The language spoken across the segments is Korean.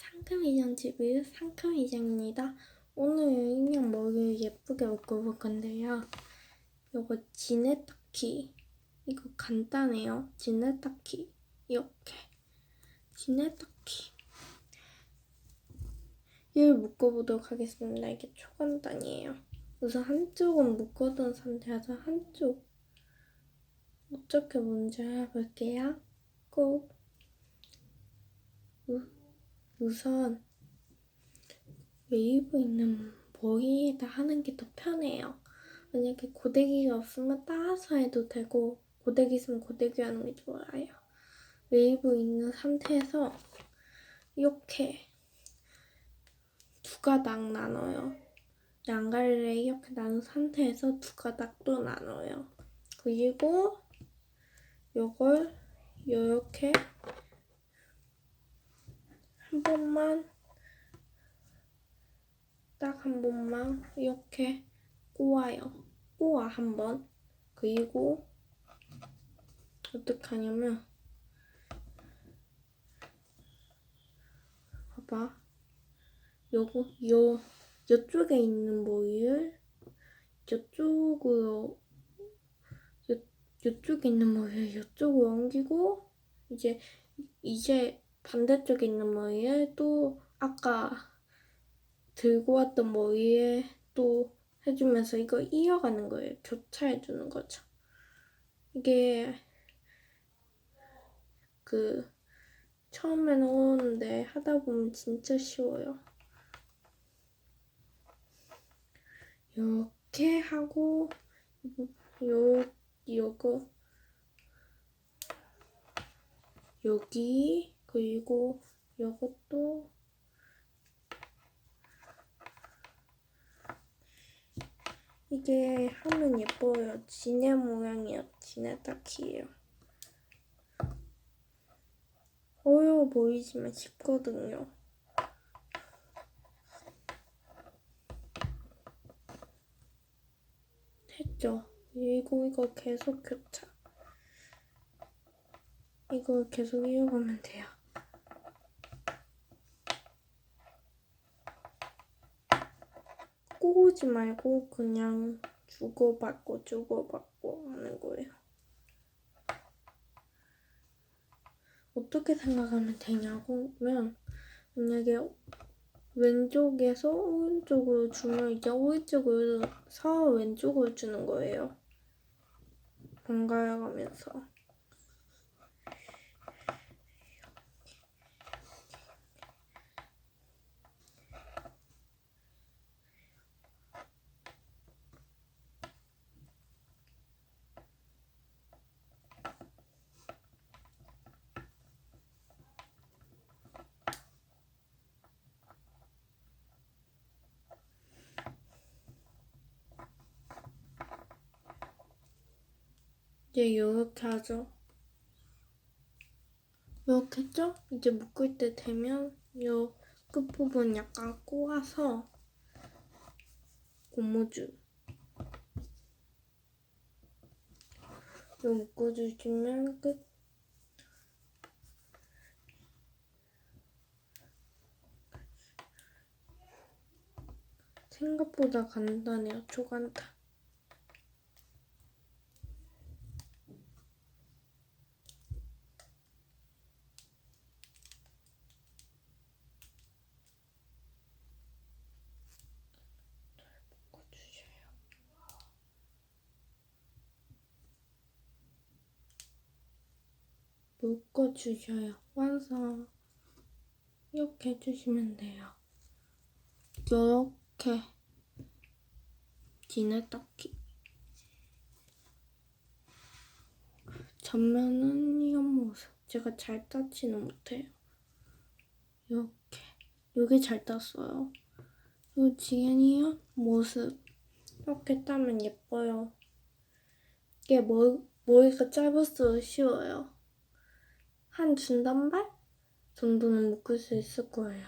상큼 이장 TV 상큼 이장입니다. 오늘 인형 머리를 예쁘게 묶어볼 건데요. 요거 지네타키 이거 간단해요. 지네타키 이렇게 지네타키 얘를 묶어보도록 하겠습니다. 이게 초간단이에요. 우선 한쪽은 묶어둔 상태여서 한쪽 어떻게 먼저 해볼게요. 꼭 우, 우선 웨이브 있는 머리에다 하는 게 더 편해요. 만약에 고데기가 없으면 따라서 해도 되고 고데기 있으면 고데기 하는 게 좋아요. 웨이브 있는 상태에서 이렇게 두 가닥 나눠요. 양갈래 이렇게 나눈 상태에서 두 가닥 또 나눠요. 그리고 요걸 이렇게 한 번만 딱 한 번만 이렇게 꼬아요. 꼬아 한 번. 그리고 어떻게 하냐면 봐봐. 요거 요 요쪽에 있는 머리를 요쪽으로 요 요쪽에 있는 머리를 요쪽으로 옮기고 이제 이제 반대쪽에 있는 머리에 또 아까 들고 왔던 머리에 또 해주면서 이거 이어가는 거예요. 교차해주는 거죠. 이게 그 처음에는 어려운데 하다 보면 진짜 쉬워요. 이렇게 하고 요 요거 여기 그리고 요것도 이게 하면 예뻐요. 지네 모양이에요. 지네 딱이에요. 어려워 보이지만 쉽거든요. 됐죠? 그리고 이거 계속 교차. 이걸 계속 이어가면 돼요. 꼬우지 말고 그냥 주고받고 주고받고 하는 거예요. 어떻게 생각하면 되냐고면 만약에 왼쪽에서 오른쪽으로 주면 이제 오른쪽으로 서 왼쪽으로 주는 거예요. 번갈아 가면서. 이제 이렇게 하죠. 이렇게 했죠? 이제 묶을 때 되면 요 끝부분 약간 꼬아서 고무줄 요 묶어주시면 끝. 생각보다 간단해요. 초간단. 묶어주셔요. 완성. 이렇게 해주시면 돼요. 이렇게 지네딱히 전면은 이런 모습. 제가 잘 따지는 못해요. 이렇게. 이게 잘 땄어요. 이 지연이요 모습. 이렇게 따면 예뻐요. 이게 머, 머리가 짧을수록 쉬워요. 한 중단발 정도는 묶을 수 있을 거예요.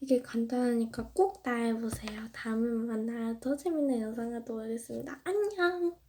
이게 간단하니까 꼭 따라해보세요. 다음에 만나요. 더 재밌는 영상을 또 오겠습니다. 안녕!